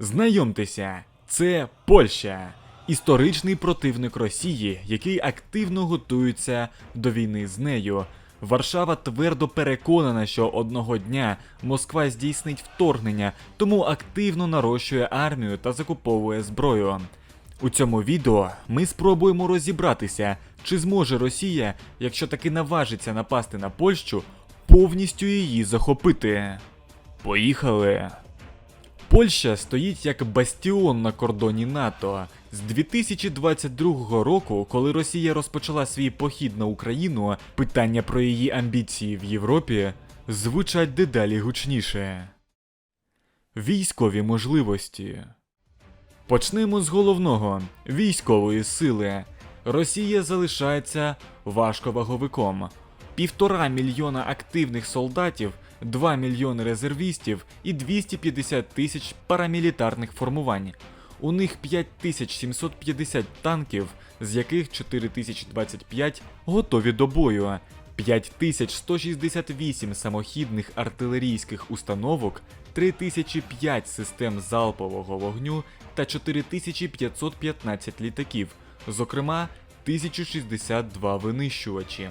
Знайомтеся, це Польща, історичний противник Росії, який активно готується до війни з нею. Варшава твердо переконана, що одного дня Москва здійснить вторгнення, тому активно нарощує армію та закуповує зброю. У цьому відео ми спробуємо розібратися, чи зможе Росія, якщо таки наважиться напасти на Польщу, повністю її захопити. Поїхали! Польща стоїть як бастіон на кордоні НАТО. З 2022 року, коли Росія розпочала свій похід на Україну, питання про її амбіції в Європі звучать дедалі гучніше. Військові можливості. Почнемо з головного військової сили. Росія залишається важковаговиком. Півтора мільйона активних солдатів, 2 мільйони резервістів і 250 тисяч парамілітарних формувань. У них 5750 танків, з яких 4025 готові до бою, 5168 самохідних артилерійських установок, 3005 систем залпового вогню та 4515 літаків, зокрема 1062 винищувачі.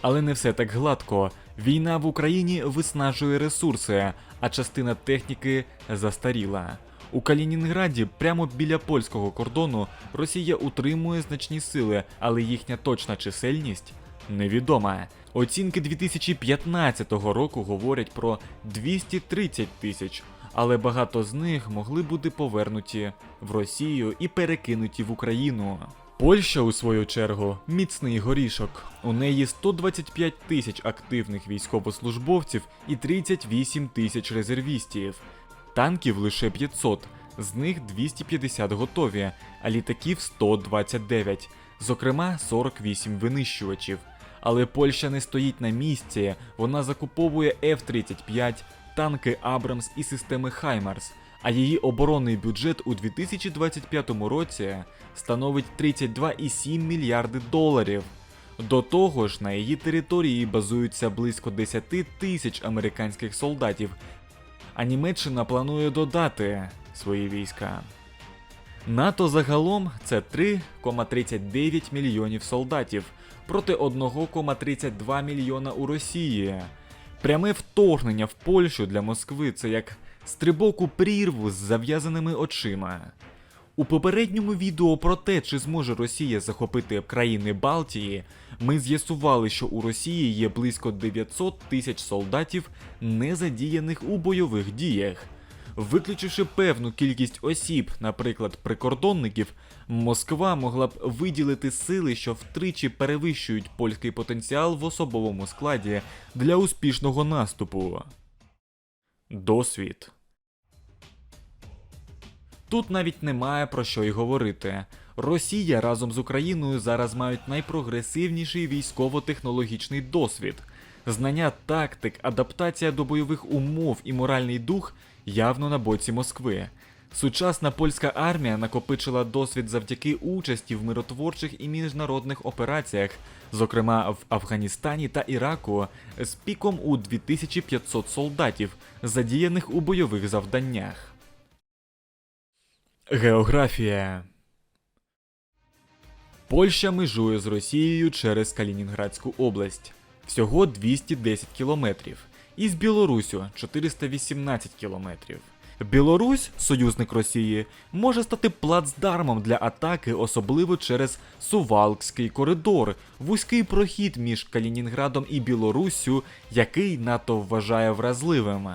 Але не все так гладко. Війна в Україні виснажує ресурси, а частина техніки застаріла. У Калінінграді, прямо біля польського кордону, Росія утримує значні сили, але їхня точна чисельність невідома. Оцінки 2015 року говорять про 230 тисяч, але багато з них могли бути повернуті в Росію і перекинуті в Україну. Польща, у свою чергу, міцний горішок. У неї 125 тисяч активних військовослужбовців і 38 тисяч резервістів. Танків лише 500, з них 250 готові, а літаків 129, зокрема 48 винищувачів. Але Польща не стоїть на місці, вона закуповує F-35, танки Абрамс і системи Хаймарс, а її оборонний бюджет у 2025 році становить 32,7 мільярди доларів. До того ж, на її території базуються близько 10 тисяч американських солдатів, а Німеччина планує додати свої війська. НАТО загалом це 3,39 мільйонів солдатів проти 1,32 мільйона у Росії. Пряме вторгнення в Польщу для Москви це як стрибок у прірву з зав'язаними очима. У попередньому відео про те, чи зможе Росія захопити країни Балтії, ми з'ясували, що у Росії є близько 900 тисяч солдатів, не задіяних у бойових діях. Виключивши певну кількість осіб, наприклад, прикордонників, Москва могла б виділити сили, що втричі перевищують польський потенціал в особовому складі для успішного наступу. Досвід. Тут навіть немає про що й говорити. Росія разом з Україною зараз мають найпрогресивніший військово-технологічний досвід. Знання тактик, адаптація до бойових умов і моральний дух явно на боці Москви. Сучасна польська армія накопичила досвід завдяки участі в миротворчих і міжнародних операціях, зокрема в Афганістані та Іраку, з піком у 2500 солдатів, задіяних у бойових завданнях. Географія Польща межує з Росією через Калінінградську область. Всього 210 кілометрів. І з Білорусю 418 кілометрів. Білорусь, союзник Росії, може стати плацдармом для атаки, особливо через Сувалкський коридор, вузький прохід між Калінінградом і Білоруссю, який НАТО вважає вразливим.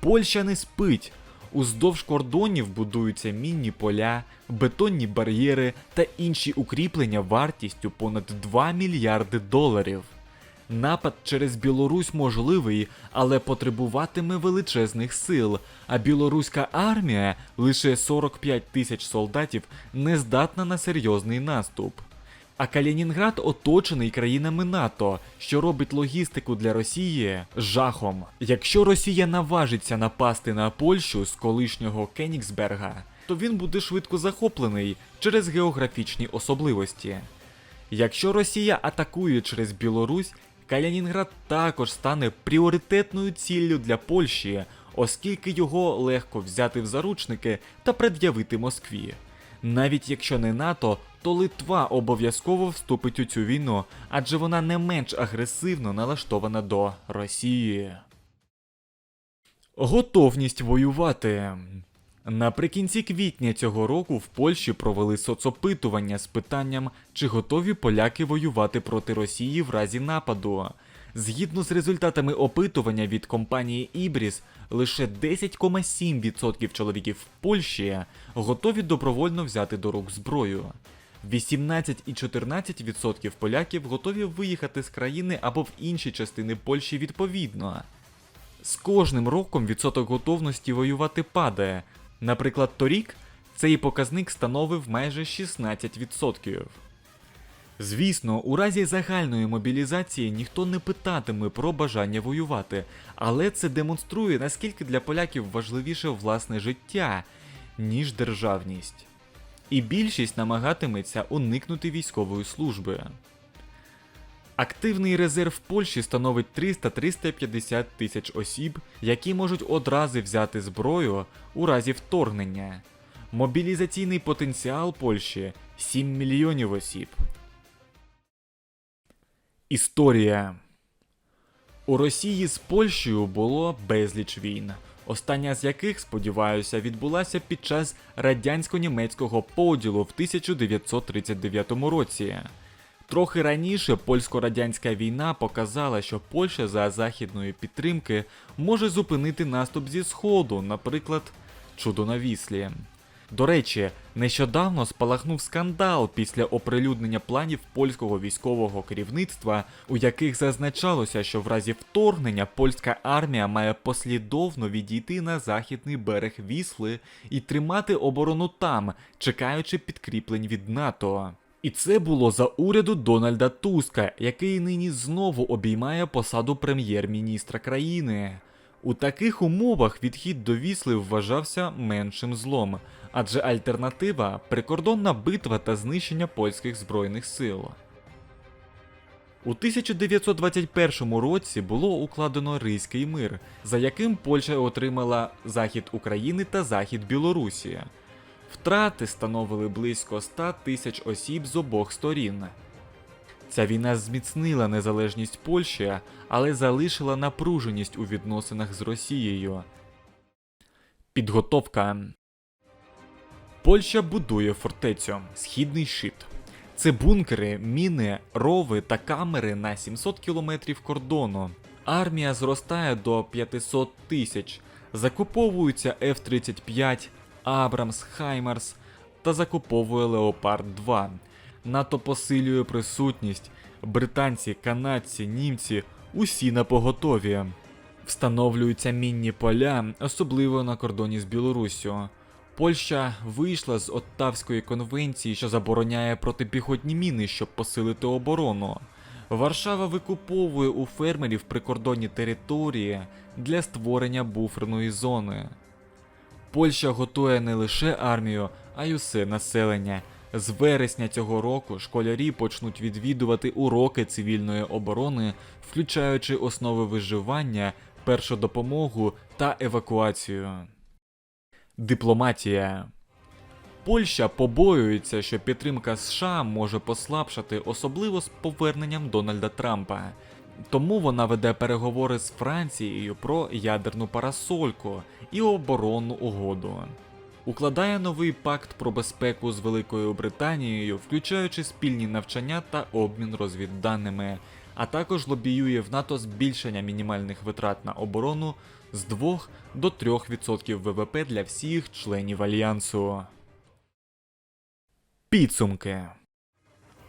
Польща не спить. Уздовж кордонів будуються мінні поля, бетонні бар'єри та інші укріплення вартістю понад 2 мільярди доларів. Напад через Білорусь можливий, але потребуватиме величезних сил, а білоруська армія, лише 45 тисяч солдатів, не здатна на серйозний наступ. А Калінінград оточений країнами НАТО, що робить логістику для Росії жахом. Якщо Росія наважиться напасти на Польщу з колишнього Кенігсберга, то він буде швидко захоплений через географічні особливості. Якщо Росія атакує через Білорусь, Калінінград також стане пріоритетною ціллю для Польщі, оскільки його легко взяти в заручники та пред'явити Москві. Навіть якщо не НАТО, то Литва обов'язково вступить у цю війну, адже вона не менш агресивно налаштована до Росії. Готовність воювати. Наприкінці квітня цього року в Польщі провели соцопитування з питанням, чи готові поляки воювати проти Росії в разі нападу. Згідно з результатами опитування від компанії Ібріс, лише 10,7% чоловіків в Польщі готові добровольно взяти до рук зброю. 18,14% поляків готові виїхати з країни або в інші частини Польщі відповідно. З кожним роком відсоток готовності воювати падає. Наприклад, торік цей показник становив майже 16%. Звісно, у разі загальної мобілізації ніхто не питатиме про бажання воювати, але це демонструє, наскільки для поляків важливіше власне життя, ніж державність. І більшість намагатиметься уникнути військової служби. Активний резерв Польщі становить 300-350 тисяч осіб, які можуть одразу взяти зброю у разі вторгнення. Мобілізаційний потенціал Польщі 7 мільйонів осіб. Історія у Росії з Польщею було безліч війн, остання з яких, сподіваюся, відбулася під час радянсько-німецького поділу в 1939 році. Трохи раніше польсько-радянська війна показала, що Польща за західної підтримки може зупинити наступ зі сходу, наприклад, чудо на Віслі. До речі, нещодавно спалахнув скандал після оприлюднення планів польського військового керівництва, у яких зазначалося, що в разі вторгнення польська армія має послідовно відійти на західний берег Вісли і тримати оборону там, чекаючи підкріплень від НАТО. І це було за уряду Дональда Туска, який нині знову обіймає посаду прем'єр-міністра країни. У таких умовах відхід до Вісли вважався меншим злом, адже альтернатива прикордонна битва та знищення польських збройних сил. У 1921 році було укладено Ризький мир, за яким Польща отримала захід України та захід Білорусі. Втрати становили близько 100 тисяч осіб з обох сторін. Ця війна зміцнила незалежність Польщі, але залишила напруженість у відносинах з Росією. Підготовка Польща будує фортецю Східний щит. Це бункери, міни, рови та камери на 700 кілометрів кордону. Армія зростає до 500 тисяч. Закуповуються F-35, Абрамс, Хаймарс та закуповує Леопард 2. НАТО посилює присутність. Британці, канадці, німці усі на поготові. Встановлюються мінні поля, особливо на кордоні з Білоруссю. Польща вийшла з Оттавської конвенції, що забороняє протипіхотні міни, щоб посилити оборону. Варшава викуповує у фермерів прикордонні території для створення буферної зони. Польща готує не лише армію, а й усе населення. З вересня цього року школярі почнуть відвідувати уроки цивільної оборони, включаючи основи виживання, першу допомогу та евакуацію. Дипломатія Польща побоюється, що підтримка США може послабшати, особливо з поверненням Дональда Трампа. Тому вона веде переговори з Францією про ядерну парасольку і оборонну угоду. Укладає новий пакт про безпеку з Великою Британією, включаючи спільні навчання та обмін розвідданими, а також лобіює в НАТО збільшення мінімальних витрат на оборону з 2 до 3% ВВП для всіх членів альянсу. Підсумки.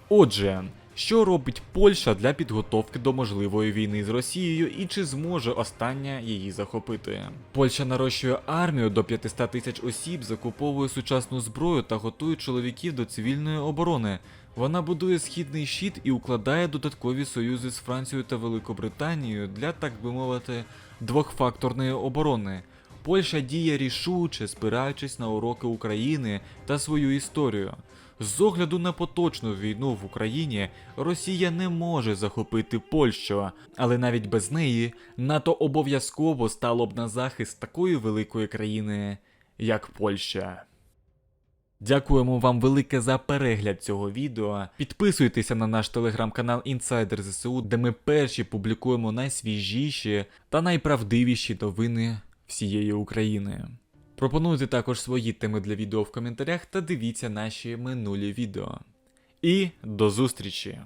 Отже, що робить Польща для підготовки до можливої війни з Росією і чи зможе остання її захопити? Польща нарощує армію до 500 тисяч осіб, закуповує сучасну зброю та готує чоловіків до цивільної оборони. Вона будує східний щит і укладає додаткові союзи з Францією та Великобританією для, так би мовити, двохфакторної оборони. Польща діє рішуче, спираючись на уроки України та свою історію. З огляду на поточну війну в Україні Росія не може захопити Польщу, але навіть без неї НАТО обов'язково стало б на захист такої великої країни, як Польща. Дякуємо вам велике за перегляд цього відео. Підписуйтеся на наш телеграм-канал Інсайдер ЗСУ, де ми перші публікуємо найсвіжіші та найправдивіші новини всієї України. Пропонуйте також свої теми для відео в коментарях та дивіться наші минулі відео. І до зустрічі!